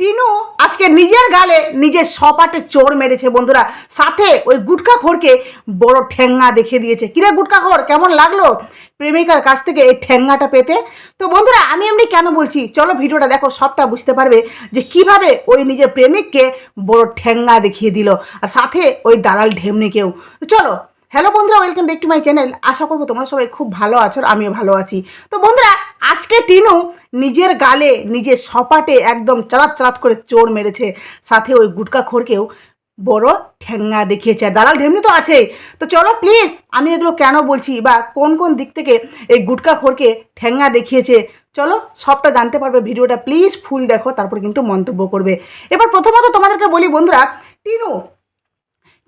টিনু আজকে নিজের গালে নিজের সপাটে চোর মেরেছে, বন্ধুরা। সাথে ওই গুটকা খোরকে বড় ঠেঙ্গা দেখিয়ে দিয়েছে। কিরে গুটকা খোর, কেমন লাগল প্রেমিকার কাছ থেকে এই ঠেঙ্গাটা পেতে? তো বন্ধুরা, আমি এমনি কেন বলছি? চলো ভিডিওটা দেখো, সবটা বুঝতে পারবে যে কীভাবে ওই নিজের প্রেমিককে বড় ঠেঙ্গা দেখিয়ে দিল। আর সাথে ওই দালাল ঢেমনিকেও চলো হ্যালো বন্ধুরা welcome back to my channel আশা করব তোমরা সবাই খুব ভালো আছো আমিও ভালো আছি। তো বন্ধুরা, আজকে টিনু নিজের গালে, নিজের সপাটে একদম চালাত চালাত করে চোর মেরেছে। সাথে ওই গুটকা খোরকেও বড় ঠেঙ্গা দেখিয়েছে। আর দালাল ঢেমনি তো আছেই। তো চলো প্লিজ আমি এগুলো কেন বলছি বা কোন কোন দিক থেকে এই গুটকা খোরকে ঠেঙ্গা দেখিয়েছে? চলো, সবটা জানতে পারবে ভিডিওটা। প্লিজ ফুল দেখো, তারপর কিন্তু মন্তব্য করবে। এবার প্রথমত তোমাদেরকে বলি বন্ধুরা, টিনু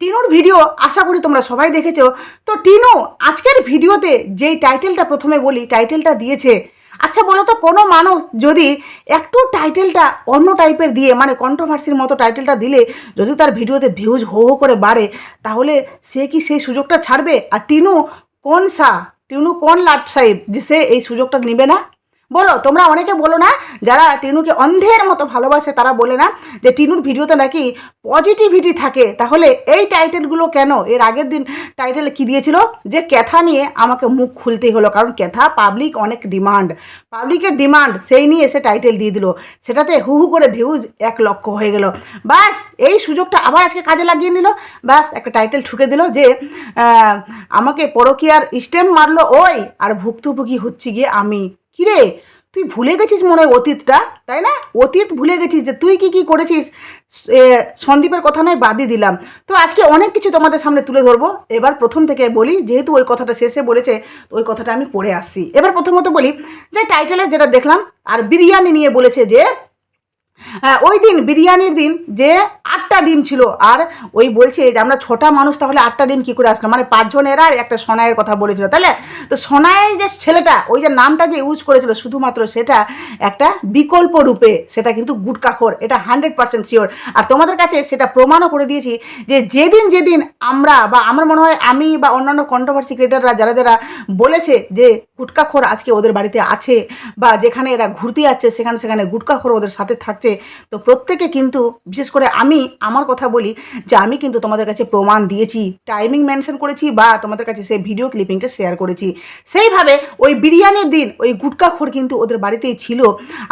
টিনুর ভিডিও আশা করি তোমরা সবাই দেখেছ। তো টিনু, আজকের ভিডিওতে যেই টাইটেলটা প্রথমে বলি টাইটেলটা দিয়েছে আচ্ছা বলো তো কোনো মানুষ যদি একটু টাইটেলটা অন্য টাইপের দিয়ে মানে কন্ট্রোভার্সির মতো টাইটেলটা দিলে, যদি তার ভিডিওতে ভিউজ হো হো করে বাড়ে, তাহলে সে কি সেই সুযোগটা ছাড়বে? আর টিনু কোন সা? টিনু কোন লাট সাহেব যে সে এই সুযোগটা নেবে না? বলো, তোমরা অনেকে বলো না, যারা টিনুকে অন্ধের মতো ভালোবাসে, তারা বলে না যে টিনুর ভিডিওতে নাকি পজিটিভিটি থাকে। তাহলে এই টাইটেলগুলো কেন? এর আগের দিন টাইটেল কি দিয়েছিল? যে ক্যাথা নিয়ে আমাকে মুখ খুলতেই হলো, কারণ ক্যাথা পাবলিক অনেক ডিমান্ড পাবলিকের ডিমান্ড সেই নিয়ে এসে টাইটেল দিয়ে দিল। সেটাতে হু হু করে ভিউজ এক লক্ষ হয়ে গেল। বাস এই সুযোগটা আবার আজকে কাজে লাগিয়ে নিল। বাস একটা টাইটেল ঠুকে দিল যে আমাকে পরকিয়ার স্টেম মারলো, ওই, আর ভুক্তভোগী হচ্ছে গিয়ে আমি। কিরে? তুই ভুলে গেছিস মনে হয় অতীতটা, তাই না? অতীত ভুলে গেছিস যে তুই কি কি করেছিস? সন্দীপের কথা নয়, বাদই দিলাম। তো আজকে অনেক কিছু তোমাদের সামনে তুলে ধরবো। এবার প্রথম থেকে বলি, যেহেতু ওই কথাটা শেষে বলেছে ওই কথাটা আমি পড়ে আসছি। এবার প্রথমত বলি, যে টাইটেলে যেটা দেখলাম, আর বিরিয়ানি নিয়ে বলেছে যে ওই দিন, বিরিয়ানির দিন, যে আটটা ডিম ছিল, আর ওই বলছে যে, আমরা ছটা মানুষ, তাহলে আটটা ডিম কী করে আসলো? মানে পাঁচজনের আর একটা সোনাইয়ের কথা বলেছিল, তাহলে? তো সোনাই যে ছেলেটা, ওই যে নামটা যে ইউজ করেছিল, শুধুমাত্র সেটা একটা বিকল্প রূপে, সেটা কিন্তু গুটকাখোর এটা হান্ড্রেড পার্সেন্ট শিওর আর তোমাদের কাছে সেটা প্রমাণও করে দিয়েছি যে, যেদিন যেদিন আমরা বা আমার মনে হয় আমি বা অন্যান্য কন্ট্রোভার্সি ক্রিয়েটাররা যারা যারা বলেছে যে গুটকাখোর আজকে ওদের বাড়িতে আছে বা যেখানে এরা ঘুরতে যাচ্ছে, সেখানে সেখানে গুটকাখোর ওদের সাথে থাকছে তো প্রত্যেকে কিন্তু, বিশেষ করে আমি, আমার কথা বলি যে আমি কিন্তু তোমাদের কাছে প্রমাণ দিয়েছি টাইমিং মেনশন করেছি বা তোমাদের কাছে সেই ভিডিও ক্লিপিংটা শেয়ার করেছি। সেইভাবে ওই বিরিয়ানির দিন, ওই গুটকাখোর কিন্তু ওদের বাড়িতেই ছিল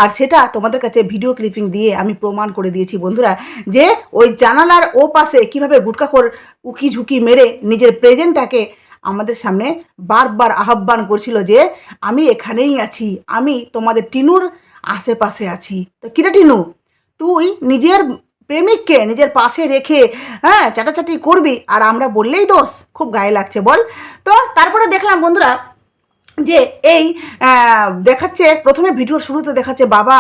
আর সেটা তোমাদের কাছে ভিডিও ক্লিপিং দিয়ে আমি প্রমাণ করে দিয়েছি বন্ধুরা যে ওই জানালার ও পাশে কীভাবে গুটকাখোর উকি ঝুঁকি মেরে নিজের প্রেজেন্টটাকে আমাদের সামনে বারবার আহ্বান করছিল যে আমি এখানেই আছি, আমি তোমাদের টিনুর আশেপাশে আছি। তো কিরে টিনু, তুই নিজের প্রেমিককে নিজের পাশে রেখে হ্যাঁ চাটাচাটি করবি? আর আমরা বললেই দোষ, খুব গায়ে লাগছে, বল। তো তারপরে দেখলাম বন্ধুরা যে এই দেখাচ্ছে, প্রথমে ভিডিওর শুরুতে দেখাচ্ছে বাবা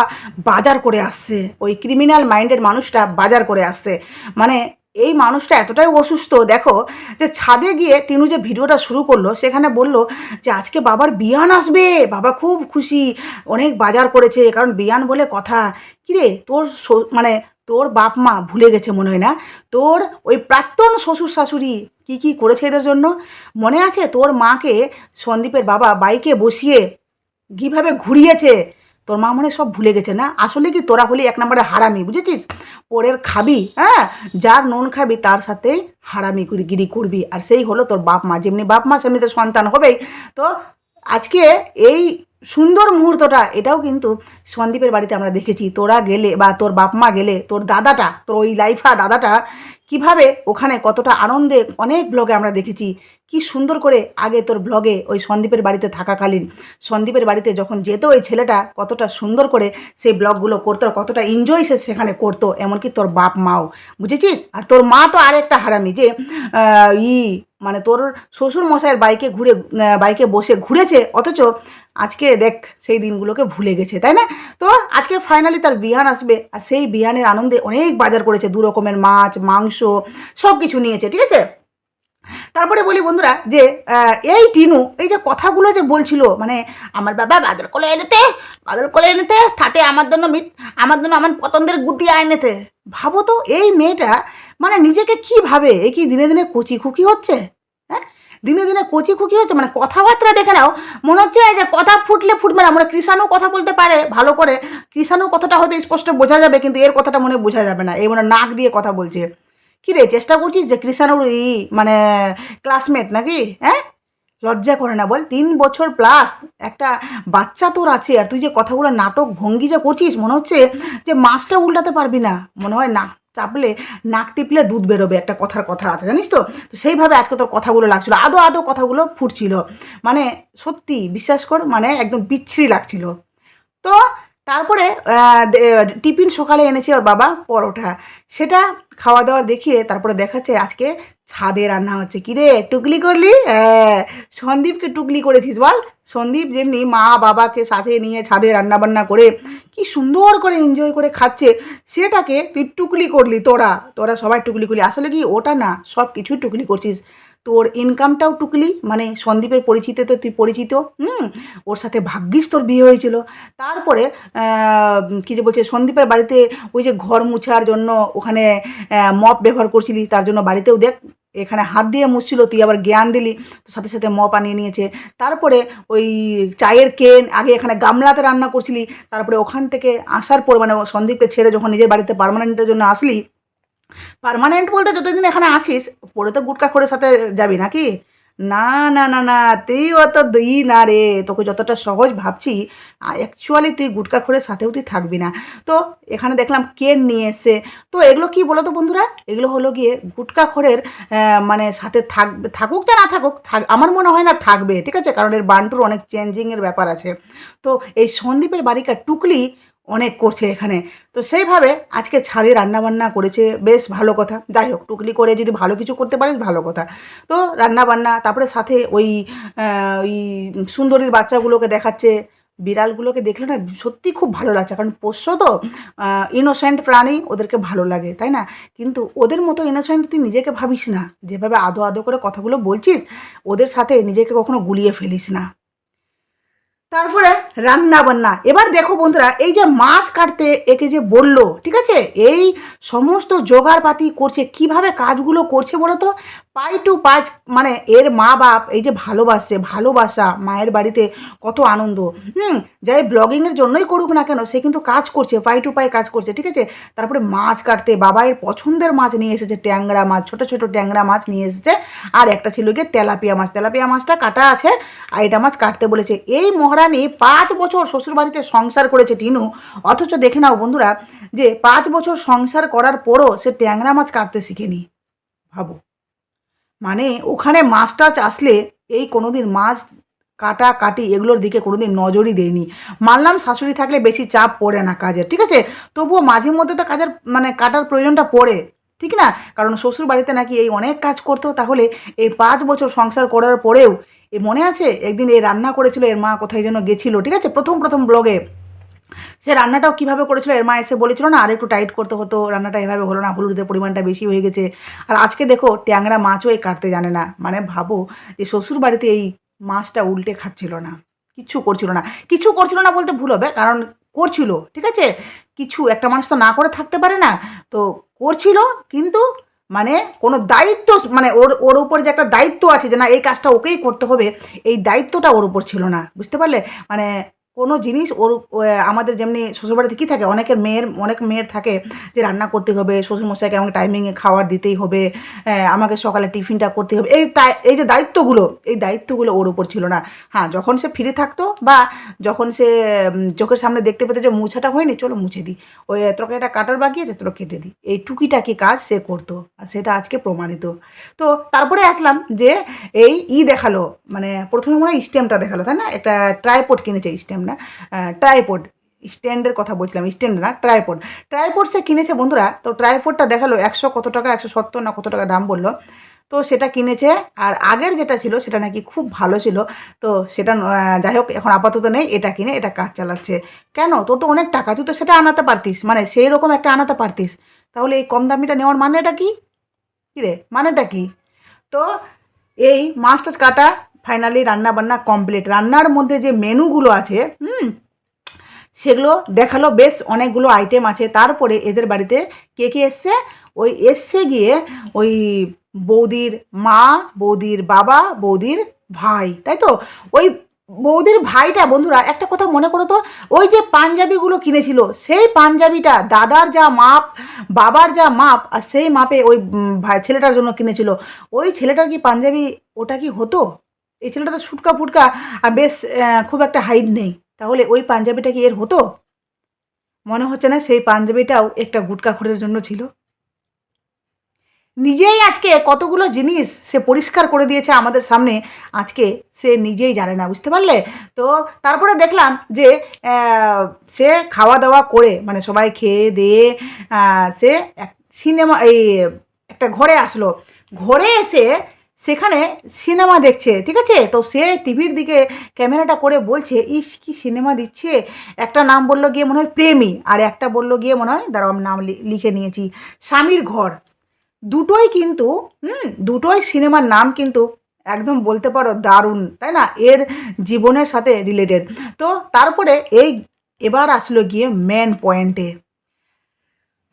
বাজার করে আসছে। ওই ক্রিমিনাল মাইন্ডেড মানুষটা বাজার করে আসছে। মানে এই মানুষটা এতটাই অসুস্থ, দেখো, যে ছাদে গিয়ে টিনু যে ভিডিওটা শুরু করল, সেখানে বলল যে আজকে বাবার বিয়ান আসবে, বাবা খুব খুশি, অনেক বাজার করেছে, কারণ বিয়ান বলে কথা। কিরে, তোর মানে তোর বাপ মা ভুলে গেছে মনে হয় না? তোর ওই প্রাক্তন শ্বশুর শাশুড়ি কি কি করেছে এদের জন্য? মনে আছে তোর মাকে সন্দীপের বাবা বাইকে বসিয়ে কীভাবে ঘুরিয়েছে? তোর মা মনে সব ভুলে গেছে, না? আসলে কি তোরা হলি এক নম্বরে হারামি, বুঝেছিস? পরের খাবি হ্যাঁ? যার নুন খাবি, তার সাথে হারামি করি, গিরি করবি। আর সেই হলো তোর বাপ মা, যেমনি বাপ মা, সেমনি তো সন্তান হবেই। তো আজকে এই সুন্দর মুহূর্তটা, এটাও কিন্তু সন্দীপের বাড়িতে আমরা দেখেছি। তোরা গেলে বা তোর বাপ মা গেলে, তোর দাদাটা, তোর ওই লাইফা দাদাটা কীভাবে ওখানে কতটা আনন্দে অনেক ব্লগে আমরা দেখেছি। কি সুন্দর করে আগে তোর ব্লগে ওই সন্দীপের বাড়িতে থাকাকালীন, সন্দীপের বাড়িতে যখন যেত ওই ছেলেটা কতটা সুন্দর করে সেই ব্লগগুলো করতো কতটা এনজয় সে সেখানে করতো, এমনকি তোর বাপ মাও বুঝেছিস? আর তোর মা তো আরেকটা হারামি যে ই মানে তোর শ্বশুর মশাইয়ের বাইকে ঘুরে বাইকে বসে ঘুরেছে, অথচ আজকে দেখ সেই দিনগুলোকে ভুলে গেছে, তাই না? তো আজকে ফাইনালি তার বিহান আসবে, আর সেই বিহানের আনন্দে অনেক বাজার করেছে, দু রকমের মাছ, মাংস সব কিছু নিয়েছে, ঠিক আছে? তারপরে বলি বন্ধুরা যে এই টিনু, এই যে কথাগুলো যে বলছিল মানে আমার বাবা বাদল কোলে এনেতে, বাদল কোলে এনেতে, তাতে আমার জন্য আমার জন্য আমার পতন্দের গুতি আইনেতে ভাবো তো, এই মেয়েটা মানে নিজেকে কি ভাবে? এ কি দিনে দিনে কচি খুকি হচ্ছে? হ্যাঁ? দিনে দিনে কচি খুকি হচ্ছে মানে কথাবার্তা দেখে নাও। মনে হচ্ছে যে কথা ফুটলে ফুটবে না। মানে কৃষাণও কথা বলতে পারে ভালো করে। কৃষাণু কথাটা হয়তো স্পষ্ট বোঝা যাবে, কিন্তু এর কথাটা মনে বোঝা যাবে না। এই মানে নাক দিয়ে কথা বলছে। কী রে, চেষ্টা করছিস যে কৃষাণুর ই মানে ক্লাসমেট নাকি? হ্যাঁ? লজ্জা করে না। বল, তিন বছর প্লাস একটা বাচ্চা তোর আছে আর তুই যে কথাগুলো নাটক ভঙ্গি যা করছিস, মনে হচ্ছে যে মাছটা উল্টাতে পারবি না। মনে হয় নাক চাপলে নাক টিপলে দুধ বেরোবে, একটা কথার কথা আছে, জানিস তো? তো সেইভাবে আজকে তোর কথাগুলো লাগছিল। আদো আদো কথাগুলো ফুটছিল। মানে সত্যি, বিশ্বাস কর মানে একদম বিচ্ছিরি লাগছিল। তো তারপরে টিফিন সকালে এনেছে ওর বাবা পরোটা। সেটা খাওয়া দাওয়া দেখিয়ে তারপরে দেখাচ্ছে আজকে ছাদে রান্না হচ্ছে। কিরে টুকলি করলি? হ্যাঁ সন্দীপকে টুকলি করেছিস বল। সন্দীপ যেমনি মা বাবাকে সাথে নিয়ে ছাদে রান্না বান্না করে কি সুন্দর করে এনজয় করে খাচ্ছে, সেটাকে তুই টুকলি করলি তোরা তোরা সবাই টুকলি করলি। আসলে কি ওটা না সব কিছুই টুকলি করছিস। তোর ইনকামটাও টুকলি মানে সন্দীপের পরিচিতিতে তুই পরিচিত, হুম? ওর সাথে ভাগ্যিস তোর বিয়ে হয়েছিল। তারপরে কি যে বলছে, সন্দীপের বাড়িতে ওই যে ঘর মুছার জন্য ওখানে মপ ব্যবহার করছিলি, তার জন্য বাড়িতেও দেখ, এখানে হাত দিয়ে মুছছিল, তুই আবার জ্ঞান দিলি, তো সাথে সাথে মপ আনিয়ে নিয়েছে। তারপরে ওই চায়ের কেন, আগে এখানে গামলাতে রান্না করছিলি, তারপরে ওখান থেকে আসার পর মানে সন্দীপকে ছেড়ে যখন নিজের বাড়িতে পারমানেন্টের জন্য আসলি পার্মানেন্ট বলতে যতদিন এখানে আছিস, পরে তো গুটকা করে সাথে যাবি নাকি? না না না না, তুই অত দিই না রে। তোকে যতটা সহজ ভাবছি অ্যাকচুয়ালি তুই গুটকা খোরের সাথেও তুই থাকবি না। তো এখানে দেখলাম কেন নিয়ে এসছে। তো এগুলো কি বলো তো বন্ধুরা? এগুলো হলো গিয়ে গুটকা খোরের মানে সাথে থাকবে থাকুক যা না থাকুক, থাক, আমার মনে হয় না থাকবে, ঠিক আছে? কারণ এর বান্টুর অনেক চেঞ্জিংয়ের ব্যাপার আছে। তো এই সন্দীপের বাড়িকার টুকলি অনেক করছে এখানে। তো সেইভাবে আজকে ছাদে রান্নাবান্না করেছে, বেশ ভালো কথা। যাই হোক, টুকলি করে যদি ভালো কিছু করতে পারিস, ভালো কথা। তো রান্নাবান্না, তারপরে সাথে ওই ওই সুন্দরীর বাচ্চাগুলোকে দেখাচ্ছে। বিড়ালগুলোকে দেখলে না সত্যি খুব ভালো লাগছে। কারণ পোষ্য তো ইনোসেন্ট প্রাণী, ওদেরকে ভালো লাগে, তাই না? কিন্তু ওদের মতো ইনোসেন্ট তুই নিজেকে ভাবিস না। যেভাবে আদো আদো করে কথাগুলো বলছিস, ওদের সাথে নিজেকে কখনো গুলিয়ে ফেলিস না। তারপরে রান্না বান্না এবার দেখো বন্ধুরা, এই যে মাছ কাটতে একে যে বলল, ঠিক আছে? এই সমস্ত জোগাড়পাতি করছে, কীভাবে কাজগুলো করছে বলো তো? পাই টু পাঁচ মানে এর মা বাপ, এই যে ভালোবাসছে ভালোবাসা, মায়ের বাড়িতে কত আনন্দ। হুম, যাই ব্লগিংয়ের জন্যই করুক না কেন, সে কিন্তু কাজ করছে, পাই টু পাই কাজ করছে, ঠিক আছে? তারপরে মাছ কাটতে বাবাইয়ের পছন্দের মাছ নিয়ে এসেছে, ট্যাংরা মাছ, ছোট ছোট ট্যাংরা মাছ নিয়ে এসেছে। আর একটা ছিল গিয়ে তেলাপিয়া মাছ, তেলাপিয়া মাছটা কাটা আছে, আর এটা মাছ কাটতে বলেছে। এই মহারানী পাঁচ বছর শ্বশুরবাড়িতে সংসার করেছে টিনু। অথচ দেখে নাও বন্ধুরা, যে পাঁচ বছর সংসার করার পরও সে ট্যাংরা মাছ কাটতে শিখেনি। ভাবো। মানে ওখানে মাছ টাছ আসলে এই কোনোদিন মাছ কাটা কাটি এগুলোর দিকে কোনোদিন নজরই দেয়নি। মানলাম শাশুড়ি থাকলে বেশি চাপ পড়ে না কাজের, ঠিক আছে? তবুও মাঝে মধ্যে তো কাজের মানে কাটার প্রয়োজনটা পড়ে, ঠিক না? কারণ শ্বশুর বাড়িতে নাকি এই অনেক কাজ করতো, তাহলে এই পাঁচ বছর সংসার করার পরেও এ মনে আছে? একদিন এই রান্না করেছিল, এর মা কোথায় যেন গেছিল, ঠিক আছে? প্রথম প্রথম ব্লগে সে রান্নাটাও কীভাবে করেছিল, এর মা এসে বলেছিল, না আর একটু টাইট করতে হতো, রান্নাটা এভাবে হলো না, হলুদের পরিমাণটা বেশি হয়ে গেছে। আর আজকে দেখো, ট্যাংরা মাছও এই কাটতে জানে না। মানে ভাবো যে শ্বশুর বাড়িতে এই মাছটা উল্টে খাচ্ছিল না। কিচ্ছু করছিল না। কিছু করছিল না বলতে ভুল হবে, কারণ করছিল, ঠিক আছে? কিছু, একটা মানুষ তো না করে থাকতে পারে না। তো করছিল, কিন্তু মানে কোনো দায়িত্ব মানে ওর ওর উপর যে একটা দায়িত্ব আছে যে না, এই কাজটা ওকেই করতে হবে, এই দায়িত্বটা ওর উপর ছিল না, বুঝতে পারলে? মানে কোনো জিনিস ওর আমাদের যেমনি শ্বশুরবাড়িতে কী থাকে? অনেকের মেয়ের, অনেক মেয়ের থাকে যে রান্না করতে হবে, শ্বশুরমশাইকে আমাকে টাইমিংয়ে খাবার দিতেই হবে আমাকে সকালে টিফিনটা করতে হবে। এই এই যে দায়িত্বগুলো, এই দায়িত্বগুলো ওর উপর ছিল না। হ্যাঁ যখন সে ফিরে থাকতো বা যখন সে চোখের সামনে দেখতে পেতো যে মুছাটা হয়নি, চলো মুছে দিই। ওই তরকারিটা কাটার বাকি আছে চলো কেটে দিই। এই টুকিটাকি কাজ সে করতো আর সেটা আজকে প্রমাণিত। তো তারপরে আসলাম যে এই ই দেখাল মানে প্রথমে মনে হয় স্টেমটা দেখাল, তাই না? একটা ট্রাইপড কিনেছে স্টেম না ট্রাইপড স্ট্যান্ডের কথা বলছিলাম স্ট্যান্ড না ট্রাইপড ট্রাইপড সে কিনেছে বন্ধুরা, তো ট্রাইপডটা দেখাল একশো কত টাকা, একশো সত্তর না কত টাকা দাম বলল। তো সেটা কিনেছে, আর আগের যেটা ছিল সেটা নাকি খুব ভালো ছিল। তো সেটা যাই হোক, এখন আপাতত নেই, এটা কিনে, এটা কাজ চালাচ্ছে। কেন? তোর তো অনেক টাকা, তুই তো সেটা আনাতে পারতিস মানে সেই রকম একটা আনাতে পারতিস। তাহলে এই কম দামিটা নেওয়ার মানেটা কি? কী রে মানেটা কি? তো এই মাছ টাছ কাটা ফাইনালি রান্না বান্না কমপ্লিট রান্নার মধ্যে যে মেনুগুলো আছে, হুম, সেগুলো দেখাল বেশ অনেকগুলো আইটেম আছে। তারপরে এদের বাড়িতে কে কে এসছে? ওই এসছে গিয়ে ওই বৌদির মা, বৌদির বাবা, বৌদির ভাই, তাই তো? ওই বৌদির ভাইটা, বন্ধুরা, একটা কথা মনে করো তো, ওই যে পাঞ্জাবিগুলো কিনেছিল, সেই পাঞ্জাবিটা দাদার যা মাপ, বাবার যা মাপ, আর সেই মাপে ওই ছেলেটার জন্য কিনেছিল। ওই ছেলেটার কি পাঞ্জাবি, ওটা কি হতো? এই ছেলেটা তো ফুটকা ফুটকা আর বেশ খুব একটা হাইট নেই। তাহলে ওই পাঞ্জাবিটা কি এর হতো? মনে হচ্ছে না সেই পাঞ্জাবিটাও একটা গুটকা খোরের জন্য ছিল। নিজেই আজকে কতগুলো জিনিস সে পরিষ্কার করে দিয়েছে আমাদের সামনে, আজকে সে নিজেই জানে না, বুঝতে পারলে? তো তারপরে দেখলাম যে সে খাওয়া দাওয়া করে মানে সবাই খেয়ে দিয়ে সে সিনেমা, এই একটা ঘরে আসলো। ঘরে এসে সেখানে সিনেমা দেখছে, ঠিক আছে? তো সে টিভির দিকে ক্যামেরাটা করে বলছে, ইস, কি সিনেমা দিচ্ছে? একটা নাম বলল গিয়ে মনে হয় প্রেমী, আর একটা বলল গিয়ে মনে হয়, দাঁড়াও আমি নাম লিখে নিয়েছি, স্বামীর ঘর। দুটোই কিন্তু, হুম, দুটোই সিনেমার নাম কিন্তু একদম বলতে পারো দারুণ, তাই না? এর জীবনের সাথে রিলেটেড তো তারপরে এই এবার আসলো গিয়ে মেন পয়েন্টে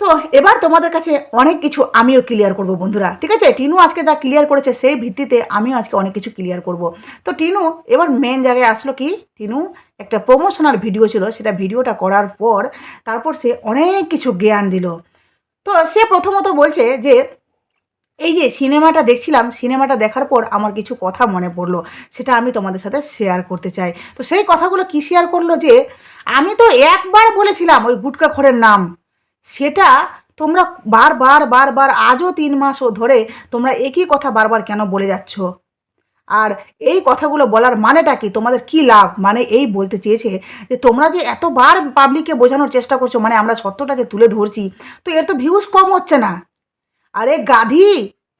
তো এবার তোমাদের কাছে অনেক কিছু আমিও ক্লিয়ার করব বন্ধুরা, ঠিক আছে? টিনু আজকে যা ক্লিয়ার করেছে সেই ভিত্তিতে আমিও আজকে অনেক কিছু ক্লিয়ার করব। তো টিনু, এবার মেন জায়গায় আসলো কি? টিনু একটা প্রমোশনাল ভিডিও ছিল, সেটা ভিডিওটা করার পর তারপর সে অনেক কিছু জ্ঞান দিল। তো সে প্রথমত বলছে যে, এই যে সিনেমাটা দেখছিলাম, সিনেমাটা দেখার পর আমার কিছু কথা মনে পড়ল, সেটা আমি তোমাদের সাথে শেয়ার করতে চাই। তো সেই কথাগুলো কি শেয়ার করল যে, আমি তো একবার বলেছিলাম ওই গুটকা খড়ের নাম সেটা তোমরা বারবার বারবার আজও তিন মাসও ধরে তোমরা একই কথা বারবার কেন বলে যাচ্ছ? আর এই কথাগুলো বলার মানেটা কি? তোমাদের কি লাভ? মানে এই বলতে চেয়েছে যে তোমরা যে এতবার পাবলিককে বোঝানোর চেষ্টা করছ মানে আমরা সত্যটা যে তুলে ধরছি, তো এর তো ভিউজ কম হচ্ছে না। আরে গাধি,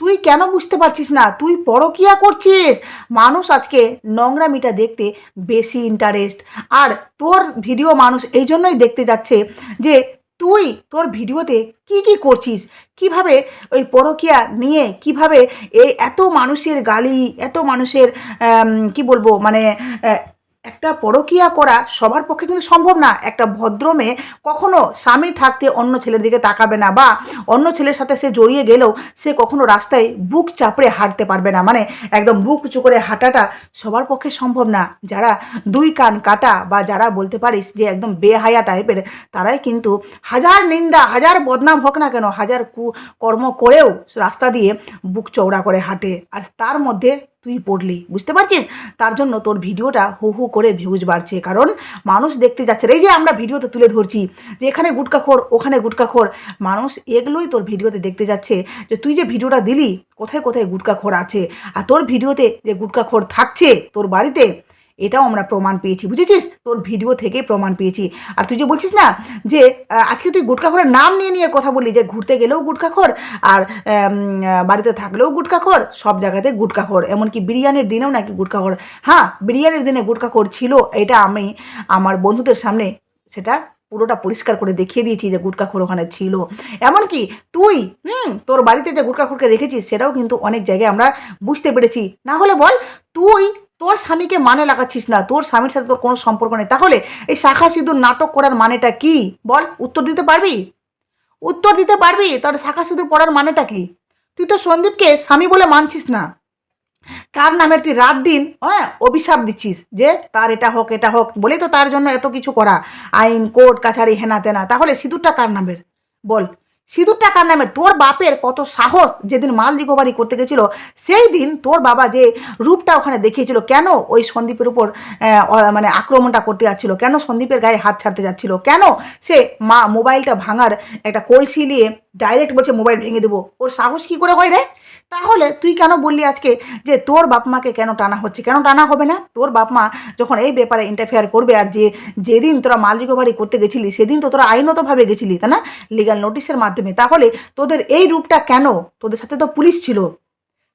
তুই কেন বুঝতে পারছিস না? তুই পরকিয়া করছিস। মানুষ আজকে নোংরামিটা দেখতে বেশি ইন্টারেস্ট আর তোর ভিডিও মানুষ এই জন্যই দেখতে যাচ্ছে যে তুই তোর ভিডিওতে কি কি করছিস? কীভাবে ওই পরকিয়া নিয়ে কীভাবে এই এত মানুষের গালি, এত মানুষের কি বলব মানে একটা পরকিয়া করা সবার পক্ষে কিন্তু সম্ভব না। একটা ভদ্র মেয়ে কখনো স্বামী থাকতে অন্য ছেলের দিকে তাকাবে না বা অন্য ছেলের সাথে সে জড়িয়ে গেলেও সে কখনো রাস্তায় বুক চাপড়ে হাঁটতে পারবে না। মানে একদম বুক উঁচু করে হাঁটাটা সবার পক্ষে সম্ভব না। যারা দুই কান কাটা বা যারা বলতে পারিস যে একদম বেহায়া টাইপের, তারাই কিন্তু হাজার নিন্দা, হাজার বদনাম হোক না কেন, হাজার কু, কর্ম করেও রাস্তা দিয়ে বুক চৌড়া করে হাঁটে। আর তার মধ্যে তুই পড়লি, বুঝতে পারছিস? তার জন্য তোর ভিডিওটা হু হু করে ভিউজ বাড়ছে, কারণ মানুষ দেখতে যাচ্ছে। এই যে আমরা ভিডিওতে তুলে ধরছি, যে এখানে গুটকাখোর ওখানে গুটকাখোর মানুষ এগুলোই তোর ভিডিওতে দেখতে যাচ্ছে, যে তুই যে ভিডিওটা দিলি, কোথায় কোথায় গুটকাখোর আছে? আর তোর ভিডিওতে যে গুটকাখোর থাকছে তোর বাড়িতে এটাও আমরা প্রমাণ পেয়েছি, বুঝেছিস? তোর ভিডিও থেকে প্রমাণ পেয়েছি। আর তুই যে বলছিস না যে আজকে তুই গুটকাখোরের নাম নিয়ে নিয়ে কথা বললি, যে ঘুরতে গেলেও গুটকাখোর আর বাড়িতে থাকলেও গুটকাখোর সব জায়গাতে গুটকাখোর এমনকি বিরিয়ানির দিনেও নাকি গুটকাখোর হ্যাঁ বিরিয়ানির দিনে গুটকাখোর ছিল, এটা আমি আমার বন্ধুদের সামনে সেটা পুরোটা পরিষ্কার করে দেখিয়ে দিয়েছি যে গুটকাখোর ওখানে ছিল। এমনকি তুই, হুম, তোর বাড়িতে যে গুটকাখোরকে রেখেছিস, সেটাও কিন্তু অনেক জায়গায় আমরা বুঝতে পেরেছি। না হলে বল, তুই তোর স্বামীকে মানে লাগাচ্ছিস না, তোর স্বামীর সাথে তোর কোনো সম্পর্ক নেই। তাহলে এই শাখা সিঁদুর নাটক করার মানেটা কি? বল, উত্তর দিতে পারবি? উত্তর দিতে পারবি, তাহলে শাখা সিঁদুর পড়ার মানেটা কি? তুই তো সন্দীপকে স্বামী বলে মানছিস না। তার নামে তুই রাত দিন হ্যাঁ অভিশাপ দিচ্ছিস যে তার এটা হোক এটা হোক, বলেই তো তার জন্য এত কিছু করা। আইন, কোর্ট, কাছারি হেনা তেনা তাহলে সিঁদুরটা কার নামের? বল সিঁদুরটা কার নামে তোর বাপের কত সাহস যেদিন মাল রিকভারি করতে গেছিল, সেই দিন তোর বাবা যে রূপটা ওখানে দেখিয়েছিল, কেন ওই সন্দীপের উপর মানে আক্রমণটা করতে যাচ্ছিল, কেন সন্দীপের গায়ে হাত ছাড়তে যাচ্ছিল, কেন সে মা মোবাইলটা ভাঙার একটা কলসি নিয়ে ডাইরেক্ট বলছে, মোবাইল ভেঙে দেবো। ওর সাহস কী করে হয় রে? তাহলে তুই কেন বললি আজকে যে তোর বাপ মাকে কেন টানা হচ্ছে? কেন টানা হবে না? তোর বাপ মা যখন এই ব্যাপারে ইন্টারফেয়ার করবে আর যে, যেদিন তোরা মাল রিকভারি করতে গেছিলি, সেদিন তো তোরা আইনতভাবে গেছিলি, তাই না? লিগাল নোটিশের মাধ্যমে তাহলে তোদের এই রূপটা কেন? তোদের সাথে তো পুলিশ ছিল।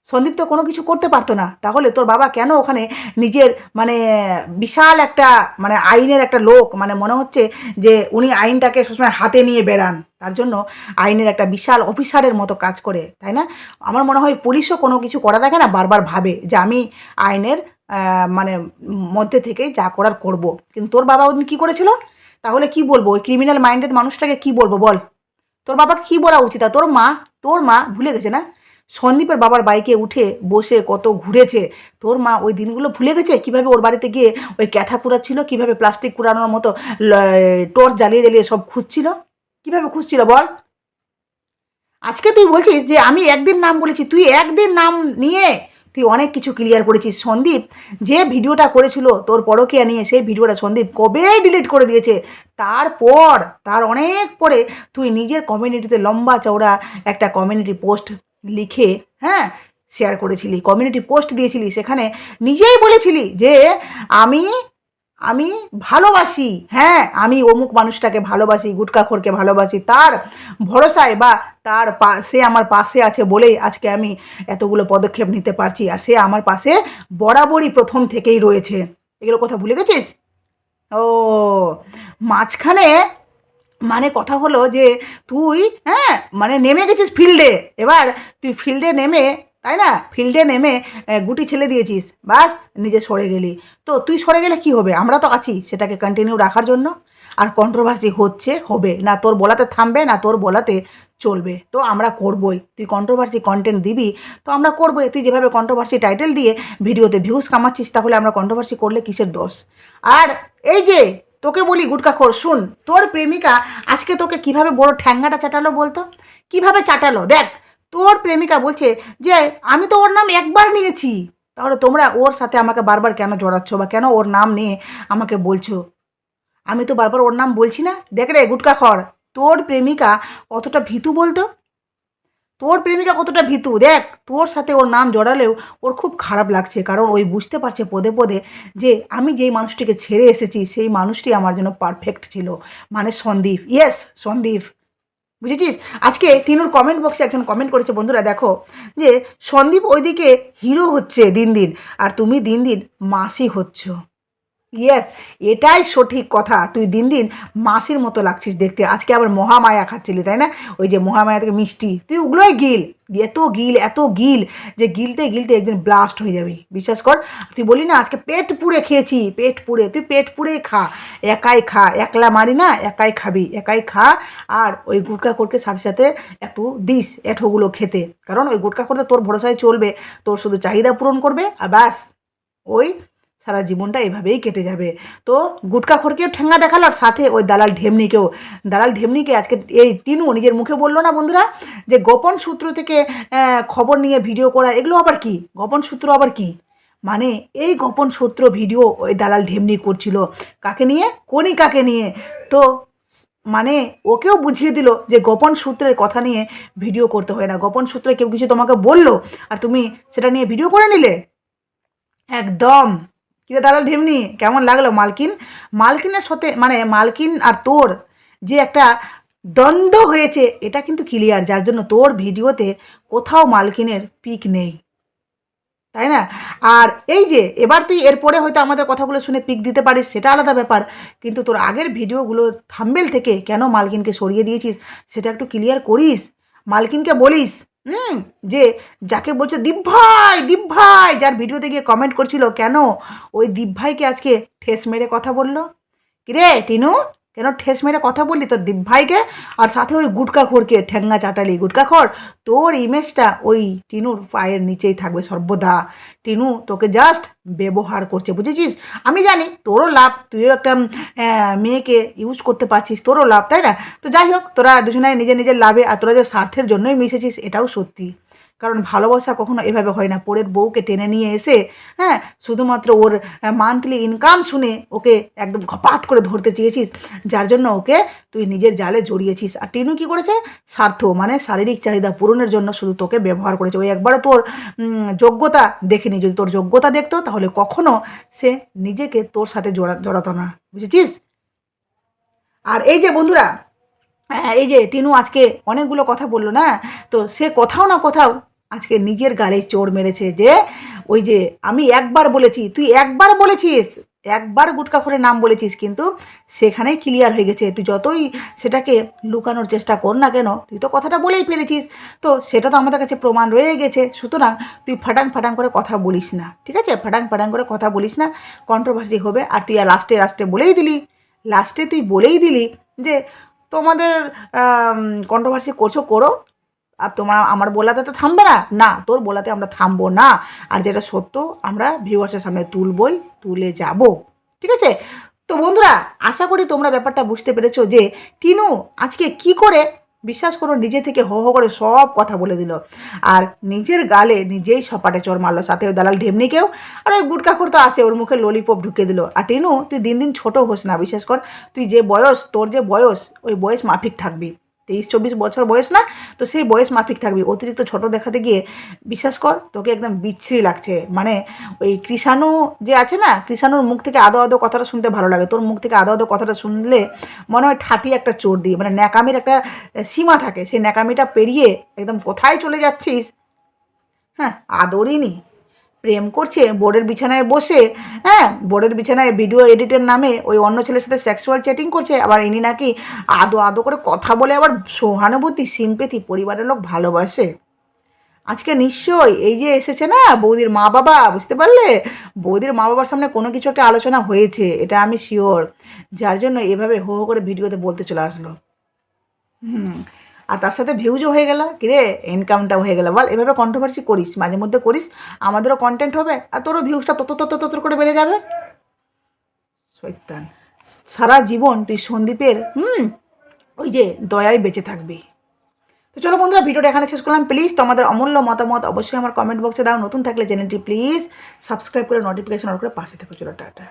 সন্দীপ তো কোনো কিছু করতে পারতো না। তাহলে তোর বাবা কেন ওখানে নিজের মানে বিশাল একটা মানে আইনের একটা লোক মানে মনে হচ্ছে যে উনি আইনটাকে সবসময় হাতে নিয়ে বেড়ান। তার জন্য আইনের একটা বিশাল অফিসারের মতো কাজ করে, তাই না? আমার মনে হয় পুলিশও কোনো কিছু করা আগে না, বারবার ভাবে যে আমি আইনের মানে মধ্যে থেকে যা করার করব। কিন্তু তোর বাবা ওদিন কী করেছিল? তাহলে কি বলব? ওই ক্রিমিনাল মাইন্ডেড মানুষটাকে কি বলব বল? তোর বাবাকে কি বলা উচিত? তোর মা তোর মা ভুলে গেছে না? সন্দীপের বাবার বাইকে উঠে বসে কত ঘুরেছে। তোর মা ওই দিনগুলো ভুলে গেছে? কীভাবে ওর বাড়িতে গিয়ে ওই ক্যাথা কুড়াচ্ছিল? কীভাবে প্লাস্টিক কুড়ানোর মতো টর্চ জ্বালিয়ে জ্বালিয়ে সব খুঁজছিল? কীভাবে খুঁজছিল বল? আজকে তুই বলছিস যে আমি একদিন নাম বলেছি। তুই একদিন নাম নিয়ে তুই অনেক কিছু ক্লিয়ার করেছিস। সন্দীপ, যে ভিডিওটা করেছিল তোর পরকিয়া নিয়ে, সেই ভিডিওটা সন্দীপ কবে ডিলিট করে দিয়েছে। তারপর, তার অনেক পরে তুই নিজের কমিউনিটিতে লম্বা চওড়া একটা কমিউনিটি পোস্ট লিখে হ্যাঁ শেয়ার করেছিলি। কমিউনিটি পোস্ট দিয়েছিলি। সেখানে নিজেই বলেছিলি যে, আমি আমি ভালোবাসি হ্যাঁ আমি অমুক মানুষটাকে ভালোবাসি গুটকাখোরকে ভালোবাসি, তার ভরসায় বা তার পা, সে আমার পাশে আছে বলেই আজকে আমি এতগুলো পদক্ষেপ নিতে পারছি আর সে আমার পাশে বরাবরই প্রথম থেকেই রয়েছে। এগুলো কথা ভুলে গেছিস? ও, মাঝখানে মানে কথা হলো যে তুই হ্যাঁ মানে নেমে গেছিস ফিল্ডে, এবার তুই ফিল্ডে নেমে তাই না? ফিল্ডে নেমে গুটি ছেলে দিয়েছিস, বাস, নিজে সরে গেলি। তো তুই সরে গেলে কি হবে? আমরা তো আছি, সেটাকে কন্টিনিউ রাখার জন্য। আর কন্ট্রোভার্সি হচ্ছে, হবে। না তোর বলাতে থামবে, না তোর বলাতে চলবে। তো আমরা করবই। তুই কন্ট্রোভার্সি কন্টেন্ট দিবি, তো আমরা করবোই। তুই যেভাবে কন্ট্রোভার্সি টাইটেল দিয়ে ভিডিওতে ভিউজ কামাচ্ছিস, তাহলে আমরা কন্ট্রোভার্সি করলে কিসের দোষ? আর এই যে, তোকে বলি গুটকা খোর, শুন, তোর প্রেমিকা আজকে তোকে কীভাবে বড় ঠ্যাঙ্গাটা চাটালো বলতো? কীভাবে চাটালো? দেখ তোর প্রেমিকা বলছে যে, আমি তো ওর নাম একবার নিয়েছি। তাহলে তোমরা ওর সাথে আমাকে বারবার কেন জড়াচ্ছ বা কেন ওর নাম নিয়ে আমাকে বলছো? আমি তো বারবার ওর নাম বলছি না। দেখ রে, গুটকা খড়, তোর প্রেমিকা কতটা ভীতু বলতো? তোর প্রেমিকা কতটা ভীতু? দেখ, তোর সাথে ওর নাম জড়ালেও ওর খুব খারাপ লাগছে। কারণ ওই বুঝতে পারছে পদে পদে যে, আমি যেই মানুষটিকে ছেড়ে এসেছি, সেই মানুষটি আমার জন্য পারফেক্ট ছিল। মানে সন্দীপ। ইয়েস সন্দীপ। বুঝেছিস? আজকে টিনুর কমেন্ট বক্সে একজন কমেন্ট করেছে, বন্ধুরা দেখো, যে সন্দীপ ওইদিকে হিরো হচ্ছে দিন দিন, আর তুমি দিন দিন মাসি হচ্ছ। ইয়েস এটাই সঠিক কথা। তুই দিন দিন মাসির মতো লাগছিস দেখতে। আজকে আবার মহামায়া খাচ্ছিলি, তাই না? ওই যে মহামায়া থেকে মিষ্টি। তুই ওগুলোই গিল। এত গিল এত গিল যে গিলতে গিলতে একদিন ব্লাস্ট হয়ে যাবি। বিশ্বাস কর, তুই বলি না, আজকে পেট পুড়ে খেয়েছি, পেট পুড়ে। তুই পেট পুড়েই খা। একাই খা। একলা মারি না, একাই খাবি। একাই খা আর ওই গুটকা করকে সাথে সাথে একটু দিস এঠোগুলো খেতে। কারণ ওই গুটকা করতে তোর ভরসায় চলবে। তোর শুধু চাহিদা পূরণ করবে আর ব্যাস। ওই সারা জীবনটা এভাবেই কেটে যাবে। তো গুটকা খড়কেও ঠেঙ্গা দেখাল আর সাথে ওই দালাল ঢেমনিকেও। দালাল ঢেমনিকে আজকে এই টিনু নিজের মুখে বলল না বন্ধুরা যে গোপন সূত্র থেকে খবর নিয়ে ভিডিও করা, এগুলো আবার কি? গোপন সূত্র আবার কি? মানে এই গোপন সূত্র ভিডিও ওই দালাল ঢেমনি করছিল। কাকে নিয়ে? কণিকাকে নিয়ে। তো মানে ওকেও বুঝিয়ে দিল যে গোপন সূত্রের কথা নিয়ে ভিডিও করতে হয় না। গোপন সূত্রে কেউ কিছু তোমাকে বলল আর তুমি সেটা নিয়ে ভিডিও করে নিলে? একদম। কিরে দালাল ঢেমনি, কেমন লাগল মালকিন? মালকিনের সাথে মানে মালকিন আর তোর যে একটা দ্বন্দ্ব হয়েছে, এটা কিন্তু ক্লিয়ার যার জন্য তোর ভিডিওতে কোথাও মালকিনের পিক নেই। তাই না? আর এই যে, এবার তুই এরপরে হয়তো আমাদের কথাগুলো শুনে পিক দিতে পারিস, সেটা আলাদা ব্যাপার, কিন্তু তোর আগের ভিডিওগুলো থাম্বেল থেকে কেন মালকিনকে সরিয়ে দিয়েছিস, সেটা একটু ক্লিয়ার করিস? মালকিনকে বলিস হুম, যে যাকে বলছো দীপ ভাই দীপ ভাই, যার ভিডিওতে গিয়ে কমেন্ট করছিল, কেন? ওই দীপ ভাইকে আজকে ঠেস মেরে কথা বলল? কিরে, টিনু? কেন ঠেস মেরে কথা বললি তোর দীপ ভাইকে? আর সাথে ওই গুটকা খোরকে ঠ্যাঙ্গা চাটালি, গুটকা খোর। তোর ইমেজটা ওই টিনুর পায়ের নিচেই থাকবে সর্বদা। টিনু তোকে জাস্ট ব্যবহার করছে, বুঝেছিস? আমি জানি তোরও লাভ, তুইও একটা মেয়েকে ইউজ করতে পারছিস, তোরও লাভ, তাই না? তো যাই হোক, তোরা দুজনে নিজের নিজের লাভে আর তোরা যে স্বার্থের জন্যই মিশেছিস, এটাও সত্যি। কারণ ভালোবাসা কখনো এভাবে হয় না। পরের বউকে টেনে নিয়ে এসে হ্যাঁ শুধুমাত্র ওর মান্থলি ইনকাম শুনে ওকে একদম ঘপাত করে ধরতে চেয়েছিস যার জন্য ওকে তুই নিজের জালে জড়িয়েছিস। আর টিনু কি করেছে? স্বার্থ মানে শারীরিক চাহিদা পূরণের জন্য শুধু তোকে ব্যবহার করেছে। ওই একবারও তোর যোগ্যতা দেখেনি। যদি তোর যোগ্যতা দেখতো তাহলে কখনো সে নিজেকে তোর সাথে জোড়া জড়াতো না। বুঝেছিস? আর এই যে বন্ধুরা হ্যাঁ, এই যে টিনু আজকে অনেকগুলো কথা বলল না? তো সে কোথাও না কোথাও আজকে নিজের গালে চোর মেরেছে যে, ওই যে আমি একবার বলেছি, তুই একবার বলেছিস, একবার গুটকা করে নাম বলেছিস, কিন্তু সেখানেই ক্লিয়ার হয়ে গেছে। তুই যতই সেটাকে লুকানোর চেষ্টা কর না কেন, তুই তো কথাটা বলেই ফেলেছিস। তো সেটা তো আমাদের কাছে প্রমাণ রয়ে গেছে। সুতরাং তুই ফাটান ফাটান করে কথা বলিস না, ঠিক আছে? ফাটান ফাটান করে কথা বলিস না কন্ট্রোভার্সি হবে, আর তুই আর লাস্টে লাস্টে বলেই দিলি। লাস্টে তুই বলেই দিলি যে, তোমাদের কন্ট্রোভার্সি করছ, করো। আর তোমার, আমার বলাতে তো থামবে না? না, তোর বলাতে আমরা থামবো না। আর যেটা সত্য, আমরা ভিউয়ার্সের সামনে তুলবই, তুলে যাব। ঠিক আছে? তো বন্ধুরা, আশা করি তোমরা ব্যাপারটা বুঝতে পেরেছ যে টিনু আজকে কি করে বিশ্বাস করো নিজে থেকে হো হো করে সব কথা বলে দিল। আর নিজের গালে নিজেই সপাটে চোর মারলো, সাথে ওই দালাল ঢেমনিকেও। আর ওই গুটকাখোর তো আছে, ওর মুখে ললিপপ ঢুকে দিল। আর টিনু, তুই দিন দিন ছোট হোস না, বিশেষ কর। তুই যে বয়স, তোর যে বয়স, ওই বয়স মাফিক থাকবি। তেইশ, চব্বিশ বছর বয়স না, তো সেই বয়স মাফিক থাকবি। অতিরিক্ত ছোট দেখাতে গিয়ে বিশ্বাস কর, তোকে একদম বিচ্ছিরি লাগছে। মানে ওই কৃষাণু যে আছে না, কৃষাণুর মুখ থেকে আদো আদো কথাটা শুনতে ভালো লাগে। তোর মুখ থেকে আদো আদো কথাটা শুনলে মনে হয় ঠাটি একটা চোর দিয়ে মানে ন্যাকামির একটা সীমা থাকে। সেই ন্যাকামিটা পেরিয়ে একদম কোথায় চলে যাচ্ছিস? হ্যাঁ আদরই নি প্রেম করছে, বোর্ডের বিছানায় বসে হ্যাঁ বোর্ডের বিছানায় ভিডিও এডিটের নামে ওই অন্য ছেলের সাথে সেক্সুয়াল চ্যাটিং করছে, আবার ইনি নাকি আদো আদো করে কথা বলে আবার সহানুভূতি সিম্পেথি পরিবারের লোক ভালোবাসে। আজকে নিশ্চয়ই এই যে এসেছে না, বৌদির মা বাবা বুঝতে পারলে? বৌদির মা বাবার সামনে কোনো কিছু একটা আলোচনা হয়েছে, এটা আমি শিওর যার জন্য এভাবে হো হো করে ভিডিওতে বলতে চলে আসলো। হুম আর তার সাথে ভিউজও হয়ে গেল কিরে ইনকামটাও হয়ে গেল। বল, এভাবে কন্ট্রোভার্সি করিস, মাঝে মধ্যে করিস। আমাদেরও কন্টেন্ট হবে আর তোরও ভিউজটা তত তত তত করে বেড়ে যাবে। শৈতান সারা জীবন তুই সন্দীপের, হুম, ওই যে দয়ায় বেঁচে থাকবি। তো চলো বন্ধুরা, ভিডিওটা এখানে শেষ করলাম। প্লিজ তোমাদের অমূল্য মতামত অবশ্যই আমার কমেন্ট বক্সে দাও। নতুন থাকলে চ্যানেলটি প্লিজ সাবস্ক্রাইব করে নোটিফিকেশন অন করে পাশে থেকে। চলো, টাটা।